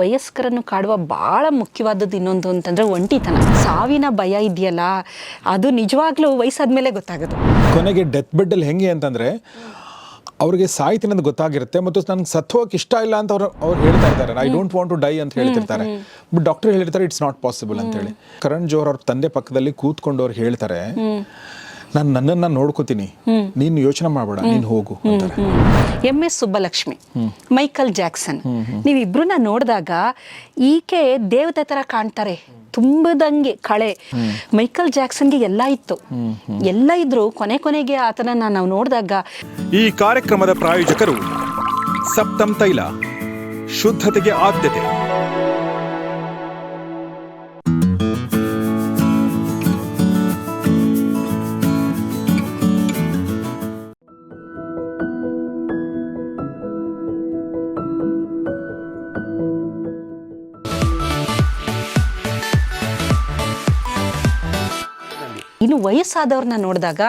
ವಯಸ್ಕರನ್ನು ಕಾಡುವ ಬಹಳ ಮುಖ್ಯವಾದದ್ದು ಇನ್ನೊಂದು ಅಂತಂದ್ರೆ ಒಂಟಿತನ. ಸಾವಿನ ಭಯ ಇದೆಯಲ್ಲ ಅದು ನಿಜವಾಗ್ಲೂ ವಯಸ್ಸಾದ ಮೇಲೆ ಗೊತ್ತಾಗೋದು. ಕೊನೆಗೆ ಡೆತ್ ಬೆಡ್ಡಲ್ಲಿ ಹೆಂಗೆ ಅಂತಂದರೆ ಅವ್ರಿಗೆ ಸಾಯ್ತೀನಿ ಅಂತ ಗೊತ್ತಾಗಿರುತ್ತೆ ಮತ್ತು ನನಗೆ ಸತ್ವಕ್ಕೆ ಇಷ್ಟ ಇಲ್ಲ ಅಂತ ಅವ್ರು ಅವ್ರು ಹೇಳ್ತಾ ಇರ್ತಾರೆ. I don't want to die ಅಂತ ಹೇಳ್ತಿರ್ತಾರೆ. ಬಟ್ ಡಾಕ್ಟರ್ ಹೇಳಿರ್ತಾರೆ ಇಟ್ಸ್ ನಾಟ್ ಪಾಸಿಬಲ್ ಅಂತ ಹೇಳಿ. ಕರಣ್ ಜೋಹರ್ ಅವ್ರ ತಂದೆ ಪಕ್ಕದಲ್ಲಿ ಕೂತ್ಕೊಂಡು ಅವ್ರು ಹೇಳ್ತಾರೆ ನಾನು ನನ್ನನ್ನು ನೋಡ್ಕೋತೀನಿ. ನೀನು ಯೋಚನೆ ಮಾಡಬೇಡ ನೀನು ಹೋಗು ಅಂತಾರೆ. M S Subbulakshmi Michael Jackson. ನೀವಿಬ್ರನ್ನ ನೋಡಿದಾಗ ಈಕೆ ದೇವತೆ ಥರ ಕಾಣ್ತಾರೆ. ತುಂಬದಂಗೆ ಕಳೆ. ಮೈಕಲ್ ಜಾಕ್ಸನ್ಗೆ ಎಲ್ಲ ಇತ್ತು. ಎಲ್ಲ ಇದ್ರು. ಕೊನೆ ಕೊನೆಗೆ ಆತನನ್ನ ನಾವು ನೋಡಿದಾಗ ಈ ಕಾರ್ಯಕ್ರಮದ ಪ್ರಾಯೋಜಕರು ಸಪ್ತಂ ತೈಲ ಶುದ್ಧತೆಗೆ ಆದ್ಯತೆ. ವಯಸ್ಸಾದವ್ರನ್ನ ನೋಡಿದಾಗ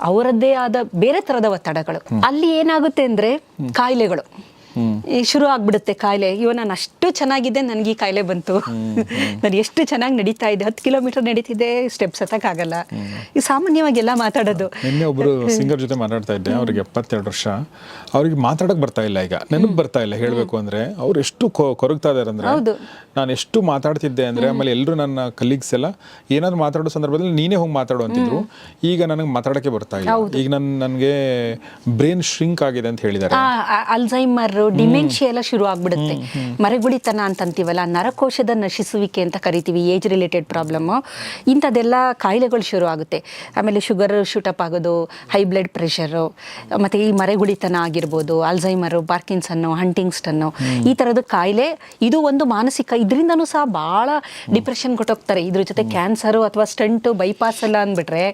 ಅವರದ್ದೇ ಆದ ಬೇರೆ ತರದ ಒತ್ತಡಗಳು. ಅಲ್ಲಿ ಏನಾಗುತ್ತೆ ಅಂದ್ರೆ ಕಾಯಿಲೆಗಳು. ಈ ಶುರು ಆಗ್ಬಿಡುತ್ತೆ ಕಾಯಿಲೆ. ಇವ ನಾನು ಅಷ್ಟು ಚೆನ್ನಾಗಿದೆ ನನಗೆ ಈ ಕಾಯಿಲೆ ಬಂತು. ನಾನು ಎಷ್ಟು ಚೆನ್ನಾಗಿ ನಡೀತಾ ಇದೆ ಹತ್ತು ಕಿಲೋಮೀಟರ್ ನಡೀತಿದೆ ಸ್ಟೆಪ್ಸ್ ಆಗಲ್ಲ. ಈ ಸಾಮಾನ್ಯವಾಗಿ ಎಲ್ಲ ಮಾತಾಡೋದು. ನಿನ್ನೆ ಒಬ್ಬರು ಸಿಂಗರ್ ಜೊತೆ ಮಾತಾಡ್ತಾ ಇದ್ದೆ ಅವ್ರಿಗೆ ಎಪ್ಪತ್ತೆರಡು ವರ್ಷ. ಅವ್ರಿಗೆ ಮಾತಾಡಕ್ ಬರ್ತಾ ಇಲ್ಲ ಈಗ. ನೆನಪು ಬರ್ತಾ ಇಲ್ಲ ಹೇಳಬೇಕು ಅಂದ್ರೆ. ಅವ್ರು ಎಷ್ಟು ಕೊರಗ್ತಾ ಇದಾರೆ ಅಂದ್ರೆ. ಹೌದು. ನಾನು ಎಷ್ಟು ಮಾತಾಡ್ತಿದ್ದೆ ಅಂದ್ರೆ ಆಮೇಲೆ ಎಲ್ಲರೂ ನನ್ನ ಕಲೀಗ್ಸ್ ಎಲ್ಲ ಏನಾದ್ರು ಮಾತಾಡೋ ಸಂದರ್ಭದಲ್ಲಿ ನೀನೇ ಹೋಗಿ ಮಾತಾಡು ಅಂತಿದ್ರು. ಈಗ ನನಗೆ ಮಾತಾಡೋಕ್ಕೆ ಬರ್ತಾ ಇಲ್ಲ. ಈಗ ನನ್ನ ನನಗೆ ಬ್ರೈನ್ ಶ್ರಿಂಕ್ ಆಗಿದೆ ಅಂತ ಹೇಳಿದ್ದಾರೆ ಅಲ್ಝೈಮರ್ ಡಿಮೆನ್ಷಿಯಾ ಎಲ್ಲ ಶುರು ಆಗ್ಬಿಡುತ್ತೆ. ಮರೆಗುಡಿತನ ಅಂತ ಅಂತೀವಲ್ಲ ನರಕೋಶದ ನಶಿಸುವಿಕೆ ಅಂತ ಕರಿತೀವಿ ಏಜ್ ರಿಲೇಟೆಡ್ ಪ್ರಾಬ್ಲಮ್ ಇಂಥದ್ದೆಲ್ಲ ಕಾಯಿಲೆಗಳು ಶುರು ಆಗುತ್ತೆ. ಆಮೇಲೆ ಶುಗರ್ ಶೂಟಪ್ ಆಗೋದು ಹೈ ಬ್ಲಡ್ ಪ್ರೆಷರು ಮತ್ತೆ ಈ ಮರೆಗುಡಿತನ ಆಗಿರ್ಬೋದು ಅಲ್ಝೈಮರು ಪಾರ್ಕಿನ್ಸನ್ನು ಹಂಟಿಂಗ್ಸ್ಟನ್ನು ಈ ಥರದ ಕಾಯಿಲೆ ಇದು ಒಂದು ಮಾನಸಿಕ ಇದರಿಂದನೂ ಸಹ ಬಹಳ ಡಿಪ್ರೆಷನ್ ಕೊಟ್ಟೋಗ್ತಾರೆ. ಇದ್ರ ಜೊತೆ ಕ್ಯಾನ್ಸರು ಅಥವಾ ಸ್ಟಂಟು ಬೈಪಾಸ್ ಎಲ್ಲ ಅಂದ್ಬಿಟ್ರೆ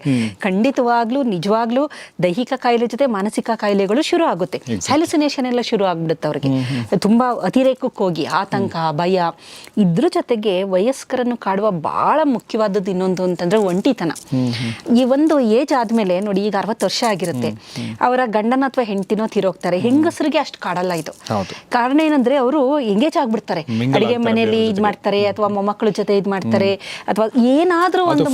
ಖಂಡಿತವಾಗ್ಲೂ ನಿಜವಾಗ್ಲೂ ದೈಹಿಕ ಕಾಯಿಲೆ ಜೊತೆ ಮಾನಸಿಕ ಕಾಯಿಲೆಗಳು ಶುರು ಆಗುತ್ತೆ. ಹ್ಯಾಲುಸಿನೇಷನ್ ಎಲ್ಲ ಶುರು ಆಗ್ಬಿಡುತ್ತೆ ಅವ್ರಿಗೆ. ತುಂಬಾ ಅತಿರೇಕಕ್ಕೆ ಹೋಗಿ ಆತಂಕ ಭಯ ಇದ್ರ ಜೊತೆಗೆ ವಯಸ್ಕರನ್ನು ಕಾಡುವ ಬಹಳ ಮುಖ್ಯವಾದದ್ದು ಇನ್ನೊಂದು ಅಂತಂದ್ರೆ ಒಂಟಿತನ. ಈ ಒಂದು ಏಜ್ ಆದ್ಮೇಲೆ ನೋಡಿ ಈಗ ಅರವತ್ತು ವರ್ಷ ಆಗಿರುತ್ತೆ. ಅವರ ಗಂಡನ ಅಥವಾ ಹೆಂಡತಿನೋ ತೀರೋಗ್ತಾರೆ. ಹೆಂಗಸರಿಗೆ ಅಷ್ಟು ಕಾಡಲ್ಲ ಇದು. ಕಾರಣ ಏನಂದ್ರೆ ಅವರು ಎಂಗೇಜ್ ಆಗ್ಬಿಡ್ತಾರೆ. ಅಡಿಗೆ ಮನೆಯಲ್ಲಿ ಇದ್ ಮಾಡ್ತಾರೆ ಅಥವಾ ಮೊಮ್ಮಕ್ಕಳ ಜೊತೆ ಇದ್ ಮಾಡ್ತಾರೆ ಅಥವಾ ಏನಾದ್ರೂ ಒಂದು.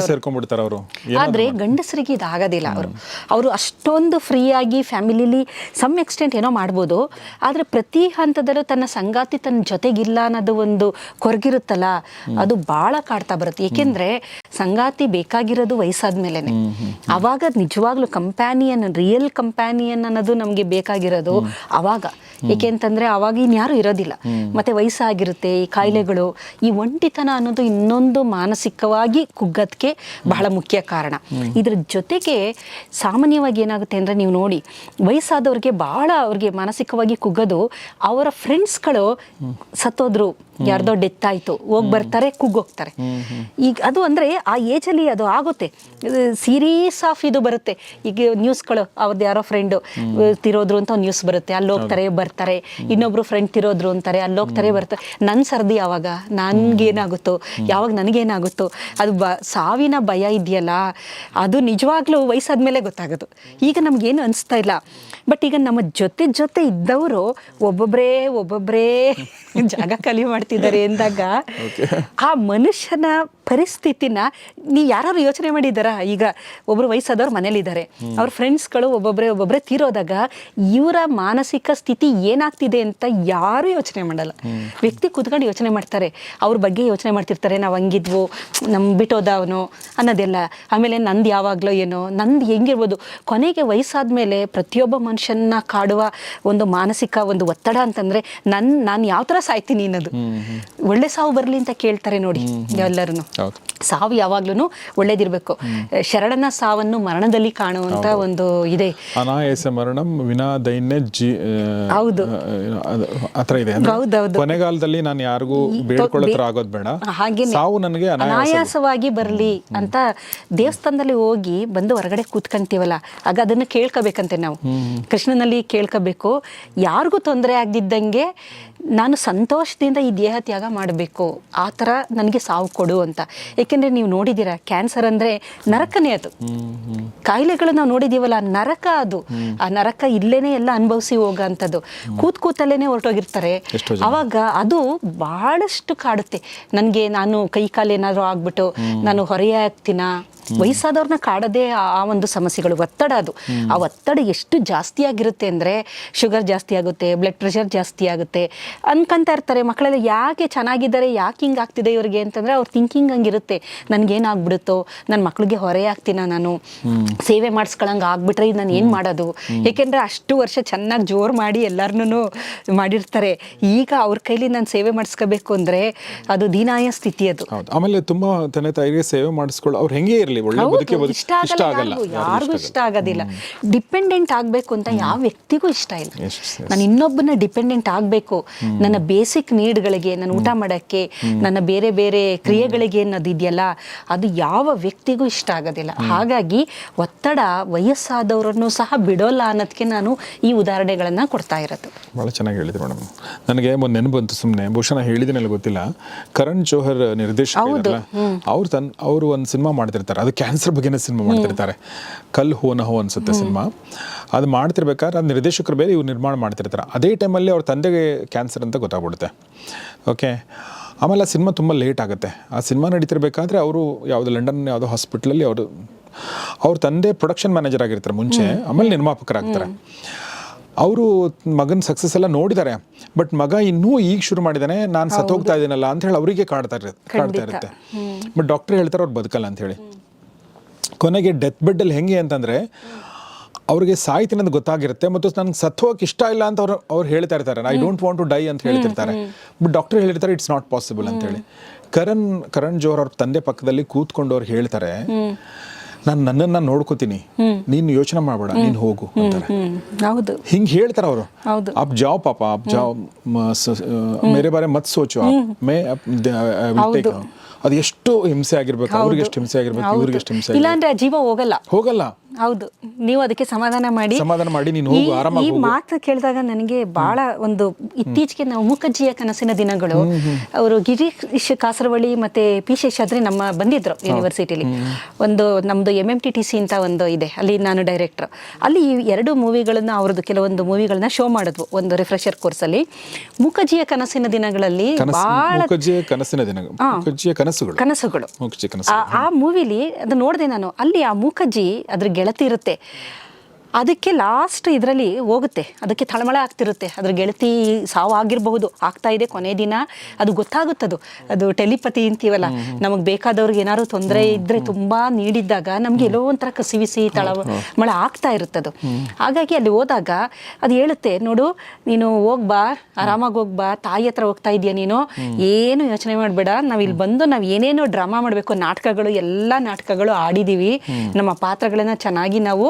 ಸೇರ್ಕೊಂಡ್ಬಿಡ್ತಾರೆ ಅವರು. ಆದ್ರೆ ಗಂಡಸರಿಗೆ ಇದಾಗೋದಿಲ್ಲ ಅವರು. ಅವರು ಅಷ್ಟೊಂದು ಫ್ರೀ ಆಗಿ ಫ್ಯಾಮಿಲಿಲಿ ಸಮ್ ಎಕ್ಸ್ಟೆಂಟ್ ಏನೋ ಮಾಡ್ಬೋದು. ಆದ್ರೆ ಪ್ರತಿ ಹಂತದಲ್ಲೂ ತನ್ನ ಸಂಗಾತಿ ತನ್ನ ಜೊತೆಗಿಲ್ಲ ಅನ್ನೋದು ಒಂದು ಕೊರಗಿರುತ್ತಲ್ಲ ಅದು ಬಹಳ ಕಾಡ್ತಾ ಬರುತ್ತೆ. ಏಕೆಂದ್ರೆ ಸಂಗಾತಿ ಬೇಕಾಗಿರೋದು ವಯಸ್ಸಾದ್ಮೇಲೆನೆ. ಅವಾಗ ನಿಜವಾಗ್ಲೂ ಕಂಪ್ಯಾನಿಯನ್ ರಿಯಲ್ ಕಂಪ್ಯಾನಿಯನ್ ಅನ್ನೋದು ನಮಗೆ ಬೇಕಾಗಿರೋದು ಅವಾಗ. ಏಕೆಂತಂದ್ರೆ ಅವಾಗ ಇನ್ಯಾರು ಇರೋದಿಲ್ಲ. ಮತ್ತೆ ವಯಸ್ಸಾಗಿರುತ್ತೆ ಈ ಕಾಯಿಲೆಗಳು ಈ ಒಂಟಿತನ ಅನ್ನೋದು ಇನ್ನೊಂದು ಮಾನಸಿಕವಾಗಿ ಕುಗ್ಗದಕ್ಕೆ ಬಹಳ ಮುಖ್ಯ ಕಾರಣ. ಇದ್ರ ಜೊತೆಗೆ ಸಾಮಾನ್ಯವಾಗಿ ಏನಾಗುತ್ತೆ ಅಂದ್ರೆ ನೀವು ನೋಡಿ ವಯಸ್ಸಾದವ್ರಿಗೆ ಬಹಳ ಅವ್ರಿಗೆ ಮಾನಸಿಕವಾಗಿ ಕುಗ್ಗೋದು ಅವರ ಫ್ರೆಂಡ್ಸ್ಗಳು ಸತ್ತೋದ್ರು ಯಾರ್ದೋ ಡೆತ್ ಆಯ್ತು ಹೋಗಿ ಬರ್ತಾರೆ ಕುಗ್ಗೋಗ್ತಾರೆ. ಈಗ ಅದು ಅಂದ್ರೆ ಆ ಏಜಲ್ಲಿ ಅದು ಆಗುತ್ತೆ. ಸೀರೀಸ್ ಆಫ್ ಇದು ಬರುತ್ತೆ. ಈಗ ನ್ಯೂಸ್ಗಳು ಅವ್ರದ್ದು ಯಾರೋ ಫ್ರೆಂಡ್ ತಿರೋದ್ರು ಅಂತ ನ್ಯೂಸ್ ಬರುತ್ತೆ. ಅಲ್ಲಿ ಹೋಗ್ತಾರೆ ಬರ್ತಾರೆ. ಇನ್ನೊಬ್ರು ಫ್ರೆಂಡ್ ತಿರೋದ್ರು ಅಂತಾರೆ ಅಲ್ಲಿ ಹೋಗ್ತಾರೆ ಬರ್ತಾರೆ. ನನ್ನ ಸರ್ದಿ ಯಾವಾಗ? ನನ್ಗೇನಾಗುತ್ತೋ? ಯಾವಾಗ ನನಗೇನಾಗುತ್ತೋ? ಅದು ಬ ಸಾವಿನ ಭಯ ಇದೆಯಲ್ಲ ಅದು ನಿಜವಾಗ್ಲೂ ವಯಸ್ಸಾದ ಮೇಲೆ ಗೊತ್ತಾಗೋದು. ಈಗ ನಮ್ಗೇನು ಅನಿಸ್ತಾ ಇಲ್ಲ. ಬಟ್ ಈಗ ನಮ್ಮ ಜೊತೆ ಜೊತೆ ಇದ್ದವರು ಒಬ್ಬೊಬ್ಬರೇ ಒಬ್ಬೊಬ್ಬರೇ ಜಾಗ ಕಲಿ ಮಾಡ್ತಿದ್ದಾರೆ ಎಂದಾಗ ಆ ಮನುಷ್ಯನ ಪರಿಸ್ಥಿತಿನ ನೀ ಯಾರು ಯೋಚನೆ ಮಾಡಿದ್ದಾರಾ? ಈಗ ಒಬ್ರು ವಯಸ್ಸಾದವ್ರು ಮನೇಲಿದ್ದಾರೆ. ಅವ್ರ ಫ್ರೆಂಡ್ಸ್ಗಳು ಒಬ್ಬೊಬ್ಬರೇ ಒಬ್ಬೊಬ್ಬರೇ ತೀರೋದಾಗ ಇವರ ಮಾನಸಿಕ ಸ್ಥಿತಿ ಏನಾಗ್ತಿದೆ ಅಂತ ಯಾರು ಯೋಚನೆ ಮಾಡಲ್ಲ. ವ್ಯಕ್ತಿ ಕೂತ್ಕೊಂಡು ಯೋಚನೆ ಮಾಡ್ತಾರೆ. ಅವ್ರ ಬಗ್ಗೆ ಯೋಚನೆ ಮಾಡ್ತಿರ್ತಾರೆ. ನಾವು ಹಂಗಿದ್ವು ನಮ್ ಬಿಟ್ಟೋದ ಅವನು ಅನ್ನೋದೆಲ್ಲ. ಆಮೇಲೆ ನಂದು ಯಾವಾಗಲೋ ಏನೋ ನಂದು ಹೆಂಗಿರ್ಬೋದು. ಕೊನೆಗೆ ವಯಸ್ಸಾದ್ಮೇಲೆ ಪ್ರತಿಯೊಬ್ಬ ಮನುಷ್ಯನ ಕಾಡುವ ಒಂದು ಮಾನಸಿಕ ಒಂದು ಒತ್ತಡ ಅಂತಂದ್ರೆ ನನ್ ನಾನು ಯಾವ ಥರ ಸಾಯ್ತೀನಿ ಅನ್ನೋದು. ಒಳ್ಳೆ ಸಾವು ಬರಲಿ ಅಂತ ಕೇಳ್ತಾರೆ ನೋಡಿ ಎಲ್ಲರೂ ಸಾವು ಯಾವಾಗ್ಲೂ ಒಳ್ಳೇದಿರ್ಬೇಕು. ಶರಣನ ಸಾವನ್ನು ಮರಣದಲ್ಲಿ ಕಾಣುವಂತ ಒಂದು ಇದೆ. ಅನಾಯಾಸ ಮರಣಂ ವಿನಾ ದೈನ್ಯ ಜಿ ಹೌದು. ಆತರ ಇದೆ. ಕೊನೆಗಾಲದಲ್ಲಿ ನಾನು ಯಾರಿಗೂ ಬೇಡ್ಕೊಳ್ಳತ್ರ ಆಗೋದು ಬೇಡ. ಹಾಗೆ ಸಾವು ನನಗೆ ಅನಾಯಾಸ ಅನಾಯಾಸವಾಗಿ ಬರಲಿ ಅಂತ ದೇವಸ್ಥಾನದಲ್ಲಿ ಹೋಗಿ ಬಂದು ಹೊರಗಡೆ ಕೂತ್ಕೊಂತೀವಲ್ಲ ಆಗ ಅದನ್ನ ಕೇಳ್ಕೋಬೇಕಂತೆ ನಾವು. ಕೃಷ್ಣನಲ್ಲಿ ಕೇಳ್ಕೋಬೇಕು. ಯಾರಿಗೂ ತೊಂದರೆ ಆಗದಿದ್ದಂಗೆ ನಾನು ಸಂತೋಷದಿಂದ ಈ ದೇಹ ತ್ಯಾಗ ಮಾಡಬೇಕು. ಆ ಥರ ನನಗೆ ಸಾವು ಕೊಡು ಅಂತ. ಏಕೆಂದರೆ ನೀವು ನೋಡಿದ್ದೀರಾ ಕ್ಯಾನ್ಸರ್ ಅಂದ್ರೆ ನರಕನೇ ಅದು. ಕಾಯಿಲೆಗಳು ನಾವು ನೋಡಿದೀವಲ್ಲ ನರಕ ಅದು. ಆ ನರಕ ಇಲ್ಲೇನೆ ಎಲ್ಲ ಅನುಭವಿಸಿ ಹೋಗೋಂಥದ್ದು ಕೂತ್ ಕೂತಲ್ಲೇನೆ ಹೊರಟೋಗಿರ್ತಾರೆ. ಅವಾಗ ಅದು ಬಹಳಷ್ಟು ಕಾಡುತ್ತೆ. ನನಗೆ ನಾನು ಕೈ ಕಾಲು ಏನಾದರೂ ಆಗ್ಬಿಟ್ಟು ನಾನು ಹೊರೆಯ ಆಗ್ತೀನ? ವಯಸ್ಸಾದವ್ರನ್ನ ಕಾಡದೆ ಆ- ಒಂದು ಸಮಸ್ಯೆಗಳು ಒತ್ತಡ ಅದು. ಆ ಒತ್ತಡ ಎಷ್ಟು ಜಾಸ್ತಿ ಆಗಿರುತ್ತೆ ಅಂದರೆ ಶುಗರ್ ಜಾಸ್ತಿ ಆಗುತ್ತೆ ಬ್ಲಡ್ ಪ್ರೆಷರ್ ಜಾಸ್ತಿ ಆಗುತ್ತೆ ಅನ್ಕೊಂತ ಇರ್ತಾರೆ. ಮಕ್ಕಳೆಲ್ಲ ಯಾಕೆ ಚೆನ್ನಾಗಿದ್ದಾರೆ ಯಾಕೆ ಹಿಂಗೆ ಆಗ್ತಿದೆ ಇವ್ರಿಗೆ ಅಂತಂದರೆ ಅವ್ರ ಥಿಂಕಿಂಗ್ ಹಂಗಿರುತ್ತೆ. ನನಗೇನಾಗ್ಬಿಡುತ್ತೋ ನನ್ನ ಮಕ್ಳಿಗೆ ಹೊರೆ ಆಗ್ತೀನ ನಾನು? ಸೇವೆ ಮಾಡಿಸ್ಕೊಳಂಗೆ ಆಗ್ಬಿಟ್ರೆ ನಾನು ಏನು ಮಾಡೋದು? ಏಕೆಂದರೆ ಅಷ್ಟು ವರ್ಷ ಚೆನ್ನಾಗಿ ಜೋರು ಮಾಡಿ ಎಲ್ಲರನ್ನೂ ಮಾಡಿರ್ತಾರೆ. ಈಗ ಅವ್ರ ಕೈಲಿ ನಾನು ಸೇವೆ ಮಾಡಿಸ್ಕೋಬೇಕು ಅಂದರೆ ಅದು ದೀನಾಯ ಸ್ಥಿತಿ ಅದು. ಆಮೇಲೆ ತುಂಬಾ ತಂದೆ ತಾಯಿಗೆ ಸೇವೆ ಮಾಡಿಸ್ಕೊಳ್ಳೋ ಅವ್ರು ಹೆಂಗೆ ಇರಲಿ? ಒಳ್ಳೆ ಬದುಕಿ ಹೌದು, ಇಷ್ಟ ಆಗಲ್ಲ ಯಾರಿಗೂ ಇಷ್ಟ ಆಗೋದಿಲ್ಲ. ಡಿಪೆಂಡೆಂಟ್ ಆಗಬೇಕು ಅಂತ ಯಾವ ವ್ಯಕ್ತಿಗೂ ಇಷ್ಟ ಇಲ್ಲ. ನಾನು ಇನ್ನೊಬ್ಬನ ಡಿಪೆಂಡೆಂಟ್ ಆಗಬೇಕು. ನನ್ನ ಬೇಸಿಕ್ ನೀಡ್ಗಳಿಗೆ ನಾನು ಊಟ ಮಾಡೋಕ್ಕೆ ನನ್ನ ಬೇರೆ ಬೇರೆ ಕ್ರಿಯೆಗಳಿಗೆ ಅನ್ನೋದು ಇದೆಯಲ್ಲ ಅದು ಯಾವ ವ್ಯಕ್ತಿಗೂ ಇಷ್ಟ ಆಗೋದಿಲ್ಲ. ಹಾಗಾಗಿ ಒತ್ತಡ ವಯಸ್ಸಾದವರನ್ನು ಸಹ ಬಿಡೋಲ್ಲ ಅನ್ನೋದಕ್ಕೆ ನಾನು ಈ ಉದಾಹರಣೆಗಳನ್ನು ಕೊಡ್ತಾ ಇರೋದು. ಭಾಳ ಚೆನ್ನಾಗಿ ಹೇಳಿದ್ರು ಮೇಡಮ್. ನನಗೆ ಒಂದು ನೆನಪು ಬಂತು ಸುಮ್ಮನೆ ಬಹುಶಃ ಗೊತ್ತಿಲ್ಲ. ಕರಣ್ ಜೋಹರ್ ನಿರ್ದೇಶಕ ಅವ್ರು ತನ್ ಅವರು ಒಂದು ಸಿನಿಮಾ ಮಾಡ್ತಿರ್ತಾರೆ. ಅದು ಕ್ಯಾನ್ಸರ್ ಬಗ್ಗೆನೇ ಸಿನಿಮಾ ಮಾಡ್ತಿರ್ತಾರೆ. ಕಲ್ ಹೋ ನ ಹೋ ಅನ್ಸುತ್ತೆ ಸಿನಿಮಾ ಅದು ಮಾಡ್ತಿರ್ಬೇಕಾದ್ರೆ ಅದು ನಿರ್ದೇಶಕರು ಬೇರೆ ಇವ್ರು ನಿರ್ಮಾಣ ಮಾಡ್ತಿರ್ತಾರೆ. ಅದೇ ಟೈಮಲ್ಲಿ ಅವ್ರ ತಂದೆಗೆ ಕ್ಯಾನ್ಸರ್ ಅಂತ ಗೊತ್ತಾಗ್ಬಿಡುತ್ತೆ. ಓಕೆ ಆಮೇಲೆ ಆ ಸಿನಿಮಾ ತುಂಬ ಲೇಟ್ ಆಗುತ್ತೆ. ಆ ಸಿನಿಮಾ ನಡೀತಿರ್ಬೇಕಾದ್ರೆ ಅವರು ಯಾವುದೋ ಲಂಡನ್ ಯಾವುದೋ ಹಾಸ್ಪಿಟ್ಲಲ್ಲಿ ಅವರು ಅವ್ರ ತಂದೆ ಪ್ರೊಡಕ್ಷನ್ ಮ್ಯಾನೇಜರ್ ಆಗಿರ್ತಾರೆ ಮುಂಚೆ. ಆಮೇಲೆ ನಿರ್ಮಾಪಕರಾಗ್ತಾರೆ. ಅವರು ಮಗನ ಸಕ್ಸಸ್ ಎಲ್ಲ ನೋಡಿದ್ದಾರೆ. ಬಟ್ ಮಗ ಇನ್ನೂ ಈಗ ಶುರು ಮಾಡಿದಾನೆ ನಾನು ಸತ್ತೋಗ್ತಾ ಇದ್ದೀನಲ್ಲ ಅಂತ ಹೇಳಿ ಅವರಿಗೆ ಕಾಡ್ತಾ ಇರುತ್ತೆ ಕಾಡ್ತಾ ಇರುತ್ತೆ. ಬಟ್ ಡಾಕ್ಟರ್ ಹೇಳ್ತಾರೆ ಅವ್ರು ಬದುಕಲ್ಲ ಅಂತ ಹೇಳಿ. ಕೊನೆಗೆ ಡೆತ್ ಬೆಡ್ ಅಲ್ಲಿ ಹೆಂಗೆ ಅಂತಂದ್ರೆ ಅವ್ರಿಗೆ ಸಾಯ್ತೀನಿ ಅಂತ ಗೊತ್ತಾಗಿರುತ್ತೆ ಮತ್ತು ನನಗೆ ಹೋಗಕ್ಕೆ ಇಷ್ಟ ಇಲ್ಲ ಅಂತ ಅವ್ರು ಅವ್ರು ಹೇಳ್ತಾ ಇರ್ತಾರೆ. I don't want to die ಅಂತ ಹೇಳ್ತಿರ್ತಾರೆ. ಬಟ್ ಡಾಕ್ಟರ್ ಹೇಳಿರ್ತಾರೆ ಇಟ್ಸ್ ನಾಟ್ ಪಾಸಿಬಲ್ ಅಂತೇಳಿ ಕರಣ್ ಕರಣ್ ಜೋಹರ್ ಅವ್ರ ತಂದೆ ಪಕ್ಕದಲ್ಲಿ ಕೂತ್ಕೊಂಡು ಅವ್ರು ಹೇಳ್ತಾರೆ ನಾನು ನನ್ನನ್ನ ನೋಡ್ಕೋತೀನಿ. ನೀನು ಯೋಚನೆ ಮಾಡಬೇಡ ನೀನು ಹೋಗು ಅಂತಾರೆ. ಹಿಂಗೆ ಹೇಳ್ತಾರೆ ಅವರು. ಅಪ್ ಜಾವ್ ಪಾಪ ಅಪ್ ಜಾವ್ ಮೇರೆ ಬಾರೆ ಮತ್ ಸೋಚು ಮೇ ಅದು ಎಷ್ಟು ಹಿಂಸೆ ಆಗಿರ್ಬೇಕು ಅವ್ರಿಗೆ ಎಷ್ಟು ಹಿಂಸೆ ಆಗಿರ್ಬೇಕು. ಇವ್ರಿಗೆ ಎಷ್ಟು ಹಿಂಸೆ ಇಲ್ಲ ಅಂದ್ರೆ ಜೀವ ಹೋಗಲ್ಲ. ಹೋಗಲ್ಲ. ಹೌದು. ನೀವು ಅದಕ್ಕೆ ಸಮಾಧಾನ ಮಾಡಿ. ಸಮಾಧಾನ ಮಾಡಿ ನೀನು ಹೋಗು, ಈ- ಆರಾಮಾಗಿ ಈ ಹೋಗು. ಮಾತು ಕೇಳಿದಾಗ ನನಗೆ ಬಹಳ ಒಂದು ಇತ್ತೀಚೆಗೆ ನಾವು ಮುಖಜ್ಜಿಯ ಕನಸಿನ ದಿನಗಳು. ಅವರು ಗಿರೀಶ್ ಕಾಸರವಳ್ಳಿ ಮತ್ತೆ ಪಿ ಶೇಷಾದ್ರಿ ನಮ್ಮ ಬಂದಿದ್ರು ಯೂನಿವರ್ಸಿಟಿಲಿ ಒಂದು ನಮ್ದು M M T T C ಅಂತ ಒಂದು ಇದೆ. ಅಲ್ಲಿ ನಾನು ಡೈರೆಕ್ಟರ್ ಅಲ್ಲಿ ಈ ಎರಡು ಮೂವಿಗಳನ್ನ ಅವ್ರದ್ದು ಕೆಲವೊಂದು ಮೂವಿಗಳನ್ನ ಶೋ ಮಾಡಿದ್ವು ಒಂದು ರಿಫ್ರೆಷರ್ ಕೋರ್ಸಲ್ಲಿ ಮೂಕಜ್ಜಿಯ ಕನಸಿನ ದಿನಗಳಲ್ಲಿ ಕನಸು ಬಹಳ ಕನಸಿನ ದಿನಗಳು ಕನಸುಗಳು. ಕನಸುಗಳು. ಮುಖರ್ಜಿ ಕನಸು ಆ- ಆ ಮೂವಿಲಿ ಅದು ನೋಡಿದೆ ನಾನು. ಅಲ್ಲಿ ಆ ಮೂಕಜ್ಜಿ ಅದ್ರ ಗೆಳತಿ ಇರುತ್ತೆ. ಅದಕ್ಕೆ ಲಾಸ್ಟ್ ಇದರಲ್ಲಿ ಹೋಗುತ್ತೆ. ಅದಕ್ಕೆ ತಳಮಳ ಆಗ್ತಿರುತ್ತೆ. ಅದ್ರ ಗೆಳತಿ ಸಾವು ಆಗಿರಬಹುದು ಆಗ್ತಾ ಇದೆ ಕೊನೆ ದಿನ. ಅದು ಗೊತ್ತಾಗುತ್ತದು. ಅದು ಟೆಲಿಪತಿ ಅಂತೀವಲ್ಲ ನಮಗೆ ಬೇಕಾದವ್ರಿಗೆ ಏನಾದ್ರು ತೊಂದರೆ ಇದ್ರೆ ತುಂಬಾ ನೀಡಿದ್ದಾಗ ನಮ್ಗೆ ಎಲ್ಲೋ ಒಂಥರ ಕಸಿವಿಸಿ ತಳ ಮಳೆ ಆಗ್ತಾ ಇರುತ್ತದು. ಹಾಗಾಗಿ ಅಲ್ಲಿ ಹೋದಾಗ ಅದು ಹೇಳುತ್ತೆ ನೋಡು ನೀನು ಹೋಗ್ಬಾ ಆರಾಮಾಗಿ ಹೋಗ್ಬಾ ತಾಯಿ ಹತ್ರ ಹೋಗ್ತಾ ಇದೀಯ ನೀನು? ಏನು ಯೋಚನೆ ಮಾಡಬೇಡ. ನಾವು ಇಲ್ಲಿ ಬಂದು ನಾವ್ ಏನೇನೋ ಡ್ರಾಮಾ ಮಾಡಬೇಕು ನಾಟಕಗಳು ಎಲ್ಲ ನಾಟಕಗಳು ಆಡಿದೀವಿ. ನಮ್ಮ ಪಾತ್ರಗಳನ್ನ ಚೆನ್ನಾಗಿ ನಾವು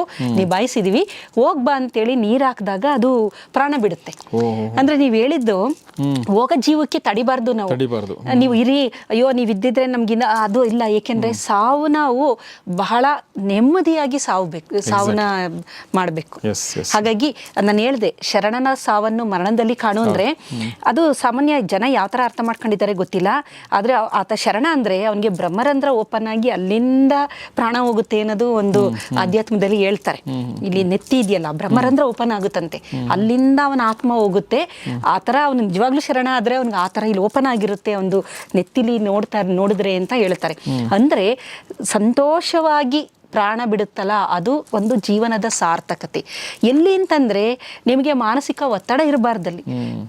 ನಿಭಾಯಿಸಿದೀವಿ ಹೋಗ್ಬಾ ಅಂತೇಳಿ ನೀರ್ ಹಾಕಿದಾಗ ಅದು ಪ್ರಾಣ ಬಿಡುತ್ತೆ. ಅಂದ್ರೆ ನೀವ್ ಹೇಳಿದ್ದು ಹೋಗ ಜೀವಕ್ಕೆ ತಡಿಬಾರ್ದು ನಾವು. ತಡಿಬಾರ್ದು. ನೀವು ಇರಿ ಅಯ್ಯೋ ನೀವು ಇದ್ದಿದ್ರೆ ನಮ್ಗಿನ್ನ ಅದು ಇಲ್ಲ ಏಕೆಂದ್ರೆ ಸಾವು ನಾವು ಬಹಳ ನೆಮ್ಮದಿಯಾಗಿ ಸಾವಬೇಕು ಸಾವನ್ನ ಮಾಡಬೇಕು. ಹಾಗಾಗಿ ನಾನು ಹೇಳ್ದೆ ಶರಣನ ಸಾವನ್ನು ಮರಣದಲ್ಲಿ ಕಾಣು ಅಂದ್ರೆ ಅದು ಸಾಮಾನ್ಯ ಜನ ಯಾವ ತರ ಅರ್ಥ ಮಾಡ್ಕೊಂಡಿದ್ದಾರೆ ಗೊತ್ತಿಲ್ಲ. ಆದ್ರೆ ಆತ ಶರಣ ಅಂದ್ರೆ ಅವನಿಗೆ ಬ್ರಹ್ಮರಂಧ್ರ ಓಪನ್ ಆಗಿ ಅಲ್ಲಿಂದ ಪ್ರಾಣ ಹೋಗುತ್ತೆ ಅನ್ನೋದು ಒಂದು ಆಧ್ಯಾತ್ಮದಲ್ಲಿ ಹೇಳ್ತಾರೆ. ಇಲ್ಲಿ ನೆತ್ತಿ ಇದೆಯಲ್ಲ ಬ್ರಹ್ಮರಂದ್ರ ಓಪನ್ ಆಗುತ್ತಂತೆ. ಅಲ್ಲಿಂದ ಅವನ ಆತ್ಮ ಹೋಗುತ್ತೆ. ಆ ಥರ ಅವನು ನಿಜವಾಗ್ಲೂ ಶರಣ ಆದ್ರೆ ಅವ್ನಿಗೆ ಆ ಥರ ಇಲ್ಲಿ ಓಪನ್ ಆಗಿರುತ್ತೆ ಒಂದು ನೆತ್ತಿಲಿ ನೋಡ್ತಾ ನೋಡಿದ್ರೆ ಅಂತ ಹೇಳ್ತಾರೆ. ಅಂದ್ರೆ ಸಂತೋಷವಾಗಿ ಪ್ರಾಣ ಬಿಡುತ್ತಲ್ಲ ಅದು ಒಂದು ಜೀವನದ ಸಾರ್ಥಕತೆ. ಎಲ್ಲಿ ಅಂತಂದ್ರೆ ನಿಮಗೆ ಮಾನಸಿಕ ಒತ್ತಡ ಇರಬಾರ್ದಲ್ಲಿ.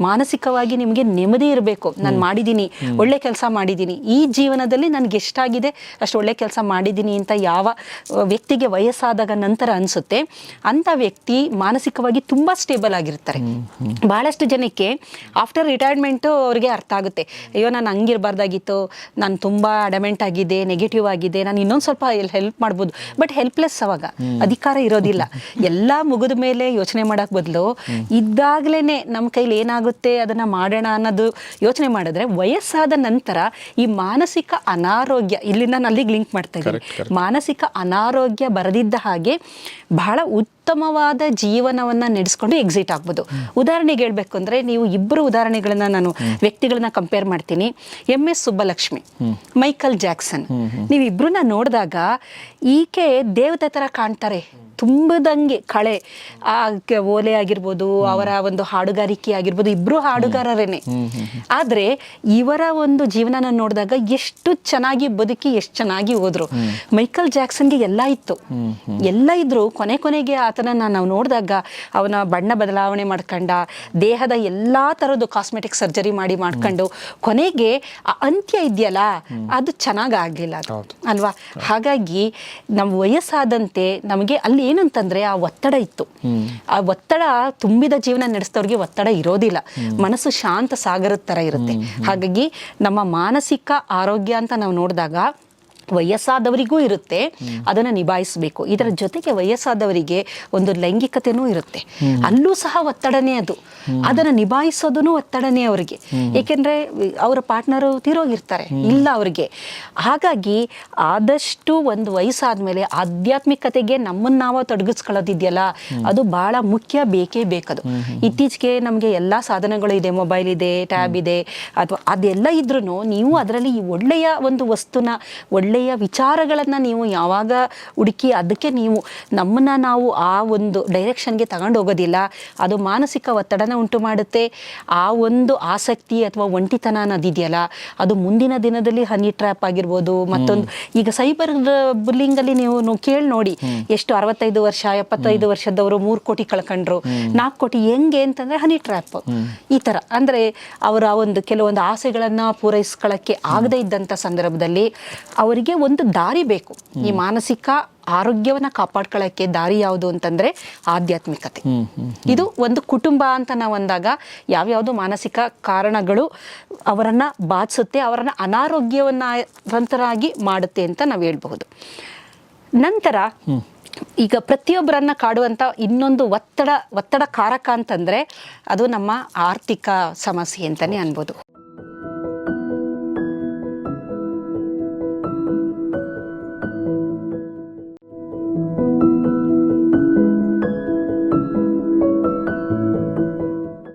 ಮಾನಸಿಕವಾಗಿ ನಿಮಗೆ ನೆಮ್ಮದಿ ಇರಬೇಕು. ನಾನು ಮಾಡಿದ್ದೀನಿ ಒಳ್ಳೆ ಕೆಲಸ ಮಾಡಿದ್ದೀನಿ ಈ ಜೀವನದಲ್ಲಿ ನನಗೆ ಎಷ್ಟಾಗಿದೆ ಅಷ್ಟು ಒಳ್ಳೆ ಕೆಲಸ ಮಾಡಿದ್ದೀನಿ ಅಂತ ಯಾವ ವ್ಯಕ್ತಿಗೆ ವಯಸ್ಸಾದಾಗ ನಂತರ ಅನಿಸುತ್ತೆ ಅಂತ ವ್ಯಕ್ತಿ ಮಾನಸಿಕವಾಗಿ ತುಂಬ ಸ್ಟೇಬಲ್ ಆಗಿರ್ತಾರೆ. ಬಹಳಷ್ಟು ಜನಕ್ಕೆ ಆಫ್ಟರ್ ರಿಟೈರ್ಮೆಂಟು ಅವ್ರಿಗೆ ಅರ್ಥ ಆಗುತ್ತೆ. ಅಯ್ಯೋ ನಾನು ಹಂಗಿರಬಾರ್ದಾಗಿತ್ತು ನಾನು ತುಂಬ ಅಡಮೆಂಟ್ ಆಗಿದೆ ನೆಗೆಟಿವ್ ಆಗಿದೆ ನಾನು ಇನ್ನೊಂದು ಸ್ವಲ್ಪ ಹೆಲ್ಪ್ ಮಾಡ್ಬೋದು. ಬಟ್ ಹೆಲ್ಪ್ಲೆಸ್ ಅವಾಗ. ಅಧಿಕಾರ ಇರೋದಿಲ್ಲ. ಎಲ್ಲ ಮುಗಿದ ಮೇಲೆ ಯೋಚನೆ ಮಾಡಕ್ ಬದಲು ಇದ್ದಾಗ್ಲೇನೆ ನಮ್ಮ ಕೈಲಿ ಏನಾಗುತ್ತೆ ಅದನ್ನ ಮಾಡೋಣ ಅನ್ನೋದು ಯೋಚನೆ ಮಾಡಿದ್ರೆ ವಯಸ್ಸಾದ ನಂತರ ಈ ಮಾನಸಿಕ ಅನಾರೋಗ್ಯ ಇಲ್ಲಿಂದ ನಾನು ಅಲ್ಲಿಗೆ ಲಿಂಕ್ ಮಾಡ್ತಾ ಇದ್ದೀನಿ. ಮಾನಸಿಕ ಅನಾರೋಗ್ಯ ಬರದಿದ್ದ ಹಾಗೆ ಬಹಳ ಉಚ್ಚ ಉತ್ತಮವಾದ ಜೀವನವನ್ನ ನಡೆಸ್ಕೊಂಡು ಎಕ್ಸಿಟ್ ಆಗ್ಬೋದು. ಉದಾಹರಣೆಗೆ ಹೇಳ್ಬೇಕು ಅಂದ್ರೆ ನೀವು ಇಬ್ಬರು ಉದಾಹರಣೆಗಳನ್ನ ನಾನು ವ್ಯಕ್ತಿಗಳನ್ನ ಕಂಪೇರ್ ಮಾಡ್ತೀನಿ. M S Subbulakshmi Michael Jackson. ನೀವಿಬ್ರನ್ನ ನೋಡಿದಾಗ ಈಕೆ ದೇವತೆ ತರ ಕಾಣ್ತಾರೆ. ತುಂಬದಂಗೆ ಕಳೆ ಆ ಓಲೆ ಆಗಿರ್ಬೋದು ಅವರ ಒಂದು ಹಾಡುಗಾರಿಕೆ ಆಗಿರ್ಬೋದು ಇಬ್ರು ಹಾಡುಗಾರರೇನೆ. ಆದ್ರೆ ಇವರ ಒಂದು ಜೀವನನ ನೋಡಿದಾಗ ಎಷ್ಟು ಚೆನ್ನಾಗಿ ಬದುಕಿ ಎಷ್ಟು ಚೆನ್ನಾಗಿ ಹೋದ್ರು. ಮೈಕಲ್ ಜಾಕ್ಸನ್ಗೆ ಎಲ್ಲ ಇತ್ತು. ಎಲ್ಲ ಇದ್ರು. ಕೊನೆ ಕೊನೆಗೆ ಆತನನ್ನ ನಾವು ನೋಡಿದಾಗ ಅವನ ಬಣ್ಣ ಬದಲಾವಣೆ ಮಾಡ್ಕೊಂಡ ದೇಹದ ಎಲ್ಲಾ ತರದ್ದು ಕಾಸ್ಮೆಟಿಕ್ ಸರ್ಜರಿ ಮಾಡಿ ಮಾಡ್ಕೊಂಡು ಕೊನೆಗೆ ಆ ಅಂತ್ಯ ಇದೆಯಲ್ಲ ಅದು ಚೆನ್ನಾಗಿ ಆಗ್ಲಿಲ್ಲ ಅದು. ಅಲ್ವಾ? ಹಾಗಾಗಿ ನಮ್ಮ ವಯಸ್ಸಾದಂತೆ ನಮಗೆ ಅಲ್ಲಿ ಏನಂತಂದ್ರೆ ಆ ಒತ್ತಡ ಇತ್ತು. ಆ ಒತ್ತಡ ತುಂಬಿದ ಜೀವನ ನಡೆಸಿದವ್ರಿಗೆ ಒತ್ತಡ ಇರೋದಿಲ್ಲ. ಮನಸ್ಸು ಶಾಂತ ಸಾಗರದ ತರ ಇರುತ್ತೆ. ಹಾಗಾಗಿ ನಮ್ಮ ಮಾನಸಿಕ ಆರೋಗ್ಯ ಅಂತ ನಾವು ನೋಡಿದಾಗ ವಯಸ್ಸಾದವರಿಗೂ ಇರುತ್ತೆ ಅದನ್ನು ನಿಭಾಯಿಸಬೇಕು. ಇದರ ಜೊತೆಗೆ ವಯಸ್ಸಾದವರಿಗೆ ಒಂದು ಲೈಂಗಿಕತೆನೂ ಇರುತ್ತೆ. ಅಲ್ಲೂ ಸಹ ಒತ್ತಡನೇ ಅದು. ಅದನ್ನು ನಿಭಾಯಿಸೋದೂ ಒತ್ತಡನೇ ಅವರಿಗೆ. ಏಕೆಂದ್ರೆ ಅವರ ಪಾರ್ಟ್ನರು ತೀರೋಗಿರ್ತಾರೆ, ಇಲ್ಲ ಅವರಿಗೆ. ಹಾಗಾಗಿ ಆದಷ್ಟು ಒಂದು ವಯಸ್ಸಾದ್ಮೇಲೆ ಆಧ್ಯಾತ್ಮಿಕತೆಗೆ ನಮ್ಮನ್ನ ನಾವು ತೊಡಗಿಸ್ಕೊಳ್ಳೋದಿದೆಯಲ್ಲ, ಅದು ಬಹಳ ಮುಖ್ಯ ಬೇಕೇ ಬೇಕದು. ಇತ್ತೀಚೆಗೆ ನಮಗೆ ಎಲ್ಲ ಸಾಧನಗಳು ಇದೆ, ಮೊಬೈಲ್ ಇದೆ, ಟ್ಯಾಬ್ ಇದೆ, ಅಥವಾ ಅದೆಲ್ಲ ಇದ್ರೂ ನೀವು ಅದರಲ್ಲಿ ಈ ಒಳ್ಳೆಯ ಒಂದು ವಸ್ತುನ, ಒಳ್ಳೆಯ ವಿಚಾರಗಳನ್ನ ನೀವು ಯಾವಾಗ ಹುಡುಕಿ ಅದಕ್ಕೆ ನೀವು ನಮ್ಮನ್ನ ನಾವು ಆ ಒಂದು ಡೈರೆಕ್ಷನ್ಗೆ ತಗೊಂಡು ಹೋಗೋದಿಲ್ಲ ಅದು ಮಾನಸಿಕ ಒತ್ತಡನ ಉಂಟು ಮಾಡುತ್ತೆ. ಆ ಒಂದು ಆಸಕ್ತಿ ಅಥವಾ ಒಂಟಿತನ ಅನ್ನೋದಿದೆಯಲ್ಲ ಅದು ಮುಂದಿನ ದಿನದಲ್ಲಿ ಹನಿ ಟ್ರ್ಯಾಪ್ ಆಗಿರ್ಬೋದು ಮತ್ತೊಂದು ಈಗ ಸೈಬರ್ ಬುಲ್ಲಿಂಗ್ ಅಲ್ಲಿ ನೀವು ಕೇಳಿ ನೋಡಿ. ಎಷ್ಟು ಅರವತ್ತೈದು ವರ್ಷ ಎಪ್ಪತ್ತೈದು ವರ್ಷದವರು ಮೂರು ಕೋಟಿ ಕಳ್ಕೊಂಡ್ರು. ನಾಲ್ಕು ಕೋಟಿ ಹೆಂಗೆ ಅಂತಂದ್ರೆ ಹನಿ ಟ್ರ್ಯಾಪ್ ಈ ತರ. ಅಂದ್ರೆ ಅವರ ಒಂದು ಕೆಲವೊಂದು ಆಸೆಗಳನ್ನ ಪೂರೈಸ್ಕೊಳ್ಳಕ್ಕೆ ಆಗದೇ ಇದ್ದಂತ ಸಂದರ್ಭದಲ್ಲಿ ಅವರಿಗೆ ಒಂದು ದಾರಿ ಬೇಕು. ಈ ಮಾನಸಿಕ ಆರೋಗ್ಯವನ್ನ ಕಾಪಾಡ್ಕೊಳ್ಳೋಕ್ಕೆ ದಾರಿ ಯಾವುದು ಅಂತಂದರೆ ಆಧ್ಯಾತ್ಮಿಕತೆ. ಇದು ಒಂದು ಕುಟುಂಬ ಅಂತ ನಾವು ಅಂದಾಗ ಯಾವ್ಯಾವುದು ಮಾನಸಿಕ ಕಾರಣಗಳು ಅವರನ್ನು ಬಾಧಿಸುತ್ತೆ, ಅವರನ್ನ ಅನಾರೋಗ್ಯವನ್ನಾಗಿ ಮಾಡುತ್ತೆ ಅಂತ ನಾವು ಹೇಳ್ಬಹುದು. ನಂತರ ಈಗ ಪ್ರತಿಯೊಬ್ಬರನ್ನ ಕಾಡುವಂತ ಇನ್ನೊಂದು ಒತ್ತಡ ಒತ್ತಡ ಕಾರಕ ಅಂತಂದ್ರೆ ಅದು ನಮ್ಮ ಆರ್ಥಿಕ ಸಮಸ್ಯೆ ಅಂತಾನೆ ಅನ್ಬೋದು.